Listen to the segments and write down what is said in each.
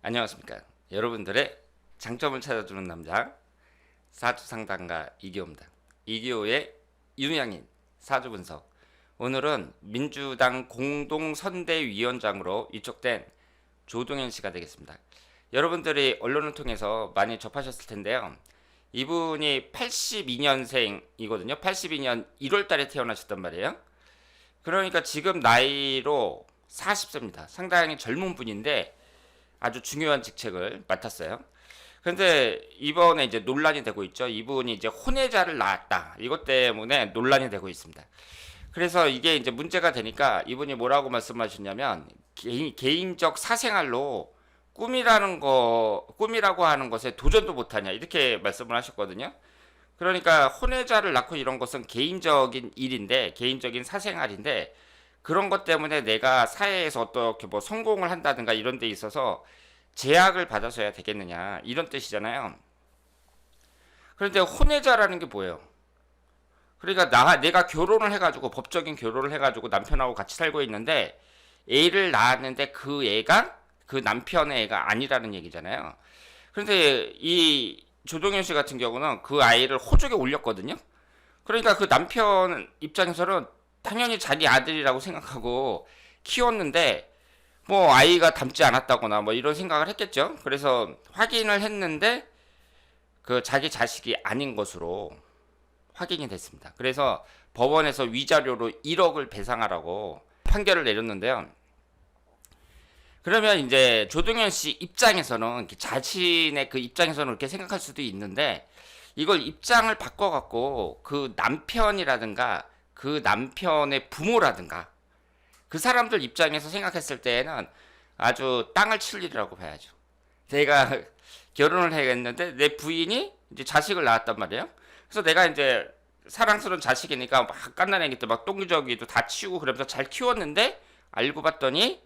안녕하십니까. 여러분들의 장점을 찾아주는 남자 사주 상담가 이기호입니다. 이기호의 유명인 사주 분석. 오늘은 민주당 공동선대위원장으로 위촉된 조동현 씨가 되겠습니다. 여러분들이 언론을 통해서 많이 접하셨을 텐데요. 이분이 82년생이거든요. 82년 1월 달에 태어나셨단 말이에요. 그러니까 지금 나이로 40세입니다. 상당히 젊은 분인데 아주 중요한 직책을 맡았어요. 근데 이번에 이제 논란이 되고 있죠. 이분이 이제 혼외자를 낳았다. 이것 때문에 논란이 되고 있습니다. 그래서 이게 이제 문제가 되니까 이분이 뭐라고 말씀하셨냐면 개인, 개인적 사생활로 꿈이라는 거 꿈이라고 하는 것에 도전도 못하냐 이렇게 말씀을 하셨거든요. 그러니까 혼외자를 낳고 이런 것은 개인적인 일인데 개인적인 사생활인데 그런 것 때문에 내가 사회에서 어떻게 뭐 성공을 한다든가 이런 데 있어서 제약을 받아서야 되겠느냐 이런 뜻이잖아요. 그런데 혼외자라는 게 뭐예요? 그러니까 나 내가 결혼을 해가지고 법적인 결혼을 해가지고 남편하고 같이 살고 있는데 애를 낳았는데 그 애가 그 남편의 애가 아니라는 얘기잖아요. 그런데 이 조동현 씨 같은 경우는 그 아이를 호적에 올렸거든요. 그러니까 그 남편 입장에서는 당연히 자기 아들이라고 생각하고 키웠는데 뭐 아이가 닮지 않았다거나 뭐 이런 생각을 했겠죠. 그래서 확인을 했는데 그 자기 자식이 아닌 것으로 확인이 됐습니다. 그래서 법원에서 위자료로 1억을 배상하라고 판결을 내렸는데요. 그러면 이제 조동현 씨 입장에서는 자신의 그 입장에서는 그렇게 생각할 수도 있는데 이걸 입장을 바꿔갖고 그 남편이라든가 그 남편의 부모라든가 그 사람들 입장에서 생각했을 때에는 아주 땅을 칠 일이라고 봐야죠. 내가 결혼을 해야겠는데 내 부인이 이제 자식을 낳았단 말이에요. 그래서 내가 이제 사랑스러운 자식이니까 막 깐난애기 때막 똥기저기도 다 치우고 그러면서 잘 키웠는데 알고 봤더니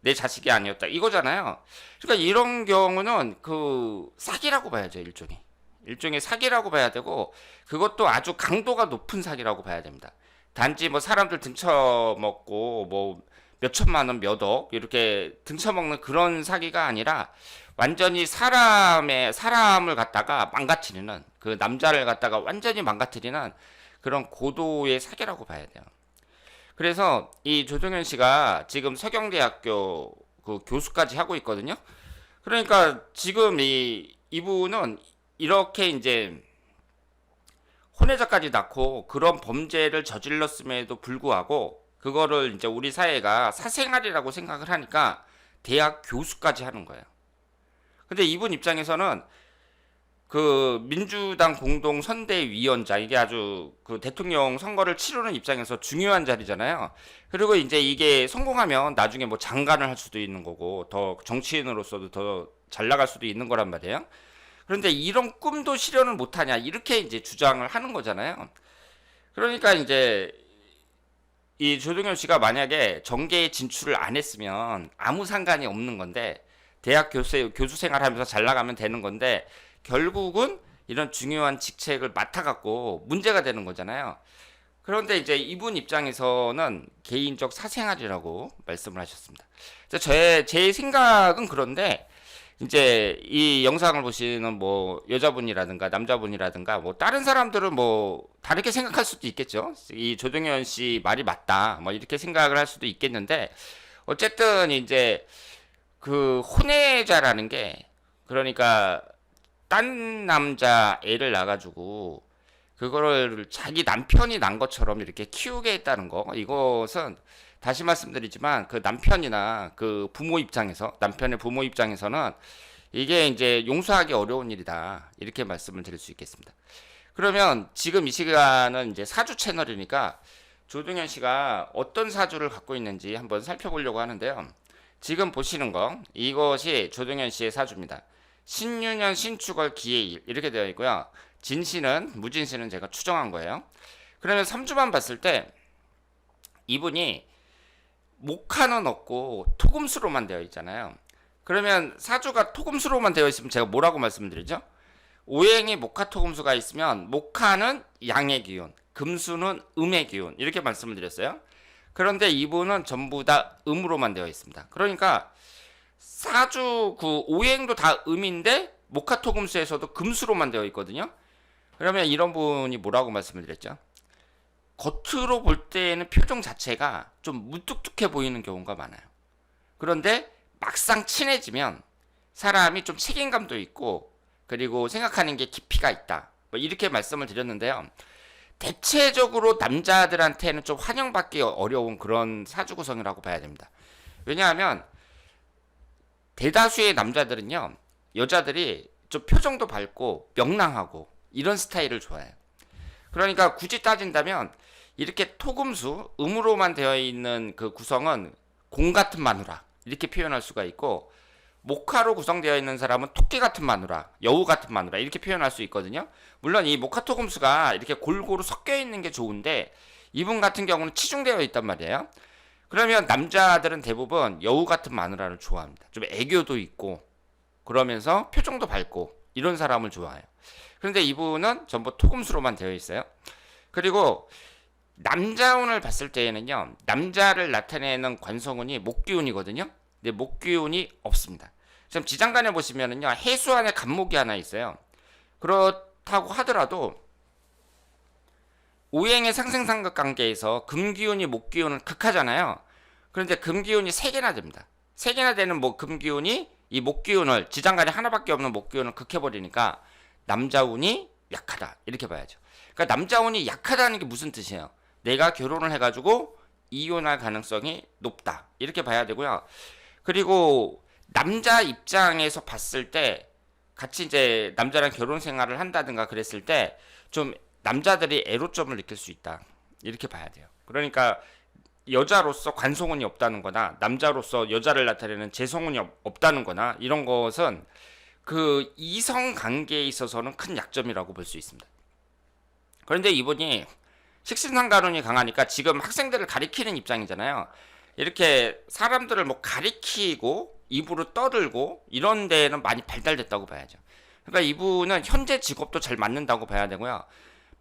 내 자식이 아니었다 이거잖아요. 그러니까 이런 경우는 그 사기라고 봐야죠 일종의 일종의 사기라고 봐야 되고 그것도 아주 강도가 높은 사기라고 봐야 됩니다. 단지 뭐 사람들 등쳐먹고 뭐 몇천만 원, 몇억 이렇게 등쳐먹는 그런 사기가 아니라 완전히 사람의 사람을 갖다가 망가뜨리는 그 남자를 갖다가 완전히 망가뜨리는 그런 고도의 사기라고 봐야 돼요. 그래서 이 조정현 씨가 지금 서경대학교 그 교수까지 하고 있거든요. 그러니까 지금 이 이분은 이렇게 이제 혼외자까지 낳고 그런 범죄를 저질렀음에도 불구하고 그거를 이제 우리 사회가 사생활이라고 생각을 하니까 대학 교수까지 하는 거예요. 근데 이분 입장에서는 그 민주당 공동 선대위원장 이게 아주 그 대통령 선거를 치르는 입장에서 중요한 자리잖아요. 그리고 이제 이게 성공하면 나중에 뭐 장관을 할 수도 있는 거고 더 정치인으로서도 더 잘 나갈 수도 있는 거란 말이에요. 그런데 이런 꿈도 실현을 못하냐 이렇게 이제 주장을 하는 거잖아요. 그러니까 이제 이 조동현 씨가 만약에 정계에 진출을 안 했으면 아무 상관이 없는 건데 대학 교수 교수 생활하면서 잘 나가면 되는 건데 결국은 이런 중요한 직책을 맡아갖고 문제가 되는 거잖아요. 그런데 이제 이분 입장에서는 개인적 사생활이라고 말씀을 하셨습니다. 제, 제 생각은 그런데 이제 이 영상을 보시는 뭐 여자분이라든가 남자분이라든가 뭐 다른 사람들은 뭐 다르게 생각할 수도 있겠죠. 이 조동현 씨 말이 맞다. 뭐 이렇게 생각을 할 수도 있겠는데 어쨌든 이제 그 혼외자라는 게 그러니까 딴 남자 애를 낳아가지고 그거를 자기 남편이 난 것처럼 이렇게 키우게 했다는 거 이것은 다시 말씀드리지만 그 남편이나 그 부모 입장에서 남편의 부모 입장에서는 이게 이제 용서하기 어려운 일이다 이렇게 말씀을 드릴 수 있겠습니다. 그러면 지금 이 시간은 이제 사주 채널이니까 조동현 씨가 어떤 사주를 갖고 있는지 한번 살펴보려고 하는데요. 지금 보시는 거 이것이 조동현 씨의 사주입니다. 신유년 신축월 기해일 이렇게 되어 있고요. 진씨는 무진씨는 제가 추정한 거예요. 그러면 3주만 봤을 때 이분이 목화는 없고 토금수로만 되어 있잖아요. 그러면 사주가 토금수로만 되어 있으면 제가 뭐라고 말씀드리죠? 오행이 목화 토금수가 있으면 목화는 양의 기운, 금수는 음의 기운 이렇게 말씀을 드렸어요. 그런데 이분은 전부 다 음으로만 되어 있습니다. 그러니까 사주 그 오행도 다 음인데 모카토금수에서도 금수로만 되어 있거든요. 그러면 이런 분이 뭐라고 말씀을 드렸죠? 겉으로 볼 때는 표정 자체가 좀 무뚝뚝해 보이는 경우가 많아요. 그런데 막상 친해지면 사람이 좀 책임감도 있고 그리고 생각하는 게 깊이가 있다. 뭐 이렇게 말씀을 드렸는데요. 대체적으로 남자들한테는 좀 환영받기 어려운 그런 사주 구성이라고 봐야 됩니다. 왜냐하면 대다수의 남자들은요, 여자들이 좀 표정도 밝고 명랑하고 이런 스타일을 좋아해요. 그러니까 굳이 따진다면 이렇게 토금수, 음으로만 되어 있는 그 구성은 공 같은 마누라 이렇게 표현할 수가 있고 목화로 구성되어 있는 사람은 토끼 같은 마누라, 여우 같은 마누라 이렇게 표현할 수 있거든요. 물론 이 목화 토금수가 이렇게 골고루 섞여 있는 게 좋은데 이분 같은 경우는 치중되어 있단 말이에요. 그러면 남자들은 대부분 여우 같은 마누라를 좋아합니다. 좀 애교도 있고 그러면서 표정도 밝고 이런 사람을 좋아해요. 그런데 이분은 전부 토금수로만 되어 있어요. 그리고 남자운을 봤을 때에는요, 남자를 나타내는 관성운이 목기운이거든요. 근데 목기운이 없습니다. 지금 지장간에 보시면은요, 해수 안에 간목이 하나 있어요. 그렇다고 하더라도 오행의 상생상극 관계에서 금기운이 목기운을 극하잖아요. 그런데 금기운이 세 개나 됩니다. 세 개나 되는 뭐 금기운이 이 목기운을 지장간에 하나밖에 없는 목기운을 극해버리니까 남자운이 약하다 이렇게 봐야죠. 그러니까 남자운이 약하다는 게 무슨 뜻이에요? 내가 결혼을 해가지고 이혼할 가능성이 높다 이렇게 봐야 되고요. 그리고 남자 입장에서 봤을 때 같이 이제 남자랑 결혼 생활을 한다든가 그랬을 때 좀 남자들이 애로점을 느낄 수 있다 이렇게 봐야 돼요. 그러니까 여자로서 관성운이 없다는 거나 남자로서 여자를 나타내는 재성운이 없- 없다는 거나 이런 것은 그 이성 관계에 있어서는 큰 약점이라고 볼 수 있습니다. 그런데 이분이 식신상가론이 강하니까 지금 학생들을 가리키는 입장이잖아요. 이렇게 사람들을 뭐 가리키고 입으로 떠들고 이런 데는 많이 발달됐다고 봐야죠. 그러니까 이분은 현재 직업도 잘 맞는다고 봐야 되고요.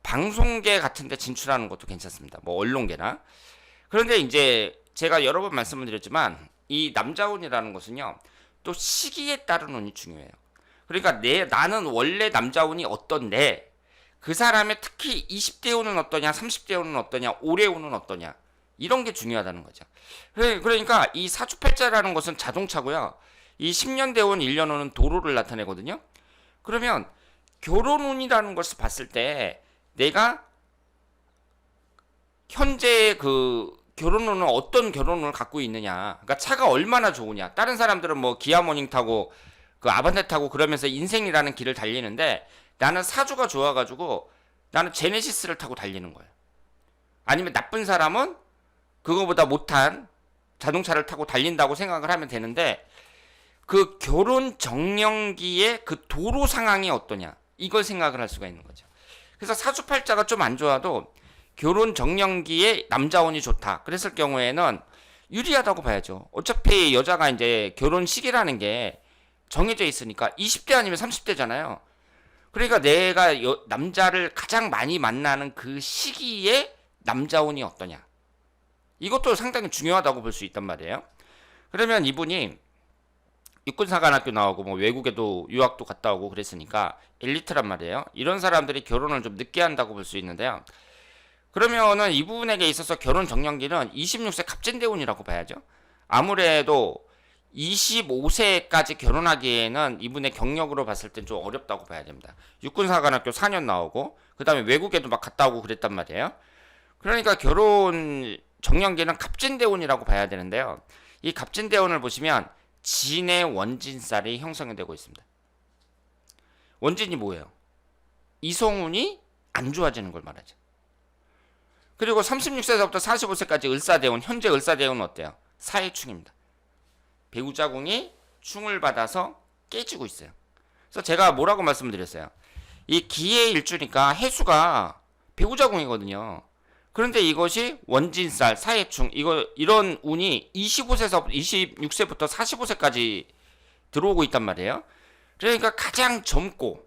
방송계 같은 데 진출하는 것도 괜찮습니다. 뭐 언론계나. 그런데 이제 제가 여러 번 말씀을 드렸지만 이 남자운이라는 것은요. 또 시기에 따른 운이 중요해요. 그러니까 내 나는 원래 남자운이 어떤데 그 사람의 특히 20대 운은 어떠냐, 30대 운은 어떠냐, 올해 운은 어떠냐 이런 게 중요하다는 거죠. 그래- 그러니까 이 사주팔자라는 것은 자동차고요. 이 10년 대 운, 1년 운은 도로를 나타내거든요. 그러면 결혼 운이라는 것을 봤을 때 내가 현재 그 결혼 운은 어떤 결혼 운을 갖고 있느냐. 그러니까 차가 얼마나 좋으냐. 다른 사람들은 뭐 기아 모닝 타고 그 아반떼 타고 그러면서 인생이라는 길을 달리는데 나는 사주가 좋아가지고 나는 제네시스를 타고 달리는 거예요. 아니면 나쁜 사람은 그거보다 못한 자동차를 타고 달린다고 생각을 하면 되는데 그 결혼 정년기의 그 도로 상황이 어떠냐 이걸 생각을 할 수가 있는 거죠. 그래서 사주팔자가 좀 안 좋아도 결혼 정년기에 남자운이 좋다. 그랬을 경우에는 유리하다고 봐야죠. 어차피 여자가 이제 결혼 시기라는 게 정해져 있으니까 20대 아니면 30대잖아요. 그러니까 내가 여- 남자를 가장 많이 만나는 그 시기에 남자운이 어떠냐. 이것도 상당히 중요하다고 볼 수 있단 말이에요. 그러면 이분이 육군사관학교 나오고 뭐 외국에도 유학도 갔다 오고 그랬으니까 엘리트란 말이에요. 이런 사람들이 결혼을 좀 늦게 한다고 볼 수 있는데요. 그러면은 이분에게 있어서 결혼 정년기는 26세 갑진대운이라고 봐야죠. 아무래도 25세까지 결혼하기에는 이분의 경력으로 봤을 땐 좀 어렵다고 봐야 됩니다. 육군사관학교 4년 나오고 그 다음에 외국에도 막 갔다 오고 그랬단 말이에요. 그러니까 결혼 정년기는 갑진대운이라고 봐야 되는데요. 이 갑진대운을 보시면 진의 원진살이 형성이 되고 있습니다. 원진이 뭐예요? 이성운이 안 좋아지는 걸 말하죠. 그리고 36세부터 45세까지 을사대운, 현재 을사대운은 어때요? 사해충입니다. 배우자궁이 충을 받아서 깨지고 있어요. 그래서 제가 뭐라고 말씀드렸어요? 이 기의 일주니까 해수가 배우자궁이거든요. 그런데 이것이 원진살, 사해충, 이거 이런 운이 25세에서 26세부터 45세까지 들어오고 있단 말이에요. 그러니까 가장 젊고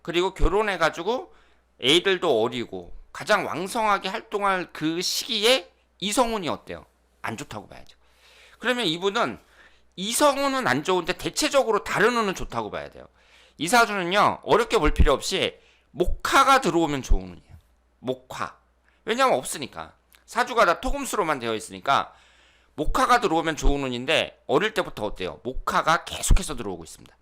그리고 결혼해 가지고 애들도 어리고 가장 왕성하게 활동할 그 시기에 이성운이 어때요? 안 좋다고 봐야죠. 그러면 이분은 이성운은 안 좋은데 대체적으로 다른 운은 좋다고 봐야 돼요. 이 사주는요 어렵게 볼 필요 없이 목화가 들어오면 좋은 운이에요. 목화. 왜냐하면 없으니까 사주가 다 토금수로만 되어 있으니까 목화가 들어오면 좋은 운인데 어릴 때부터 어때요? 목화가 계속해서 들어오고 있습니다.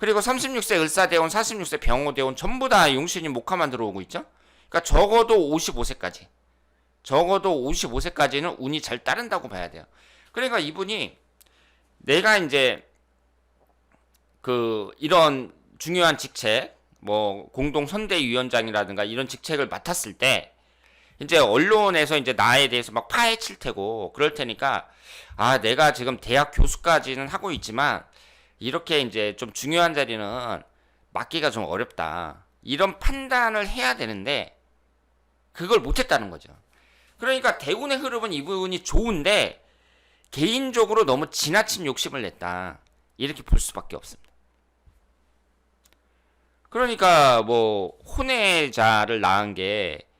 그리고 36세 을사대원, 46세 병호대원 전부 다 용신이 목화만 들어오고 있죠. 그러니까 적어도 55세까지 적어도 55세까지는 운이 잘 따른다고 봐야 돼요. 그러니까 이분이 내가 이제 그 이런 중요한 직책 뭐 공동 선대위원장이라든가 이런 직책을 맡았을 때 이제 언론에서 이제 나에 대해서 막 파헤칠 테고 그럴 테니까 아 내가 지금 대학 교수까지는 하고 있지만 이렇게 이제 좀 중요한 자리는 맡기가 좀 어렵다 이런 판단을 해야 되는데 그걸 못했다는 거죠. 그러니까 대운의 흐름은 이분이 좋은데 개인적으로 너무 지나친 욕심을 냈다 이렇게 볼 수밖에 없습니다. 그러니까 뭐 혼외자를 낳은 게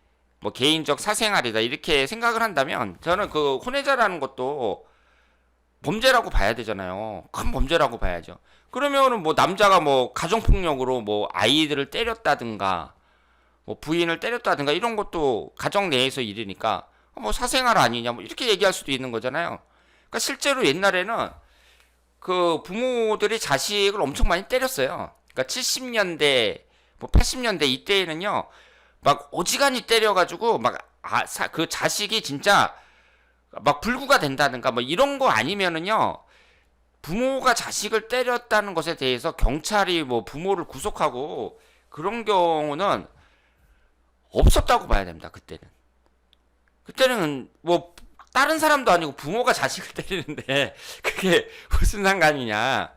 뭐 개인적 사생활이다 이렇게 생각을 한다면 저는 그 혼외자라는 것도 범죄라고 봐야 되잖아요. 큰 범죄라고 봐야죠. 그러면은 뭐 남자가 뭐 가정폭력으로 뭐 아이들을 때렸다든가 뭐 부인을 때렸다든가 이런 것도 가정 내에서 일이니까 뭐 사생활 아니냐 뭐 이렇게 얘기할 수도 있는 거잖아요. 그러니까 실제로 옛날에는 그 부모들이 자식을 엄청 많이 때렸어요. 그러니까 70년대 뭐 80년대 이때에는요. 막 어지간히 때려가지고 막아그 자식이 진짜 막 불구가 된다든가 뭐 이런 거 아니면은요. 부모가 자식을 때렸다는 것에 대해서 경찰이 뭐 부모를 구속하고 그런 경우는 없었다고 봐야 됩니다. 그때는. 그때는 뭐 다른 사람도 아니고 부모가 자식을 때리는데 그게 무슨 상관이냐.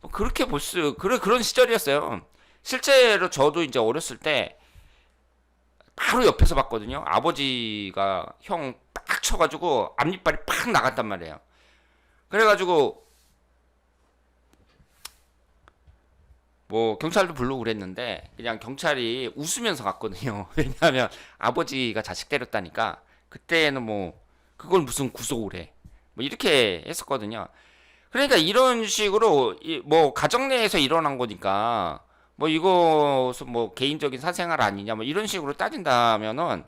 뭐 그렇게 볼 수, 그런, 그런 시절이었어요. 실제로 저도 이제 어렸을 때 바로 옆에서 봤거든요. 아버지가 형딱 쳐가지고 앞니빨이 팍 나갔단 말이에요. 그래가지고 뭐 경찰도 부르고 그랬는데 그냥 경찰이 웃으면서 갔거든요. 왜냐하면 아버지가 자식 때렸다니까 그때는 뭐 그걸 무슨 구속을 해. 뭐 이렇게 했었거든요. 그러니까 이런 식으로 이- 뭐 가정 내에서 일어난 거니까 뭐 이것은 뭐 개인적인 사생활 아니냐 뭐 이런 식으로 따진다면은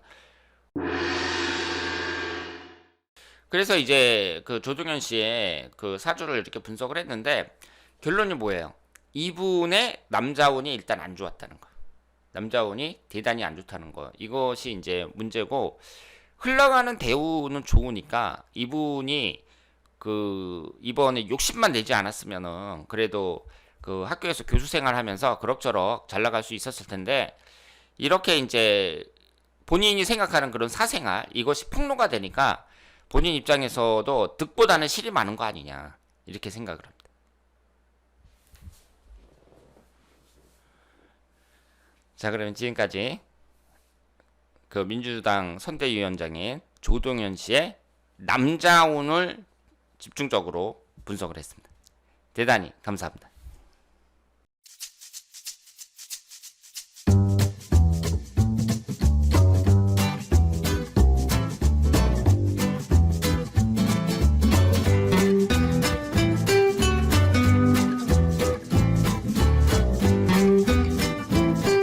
그래서 이제 그 조동현 씨의 그 사주를 이렇게 분석을 했는데 결론이 뭐예요? 이분의 남자운이 일단 안 좋았다는 거. 남자운이 대단히 안 좋다는 거. 이것이 이제 문제고 흘러가는 대우는 좋으니까 이분이 그 이번에 욕심만 내지 않았으면은 그래도 그 학교에서 교수 생활하면서 그럭저럭 잘 나갈 수 있었을 텐데 이렇게 이제 본인이 생각하는 그런 사생활 이것이 폭로가 되니까 본인 입장에서도 득보다는 실이 많은 거 아니냐 이렇게 생각을 합니다. 자 그러면 지금까지 그 민주당 선대위원장인 조동현 씨의 남자운을 집중적으로 분석을 했습니다. 대단히 감사합니다.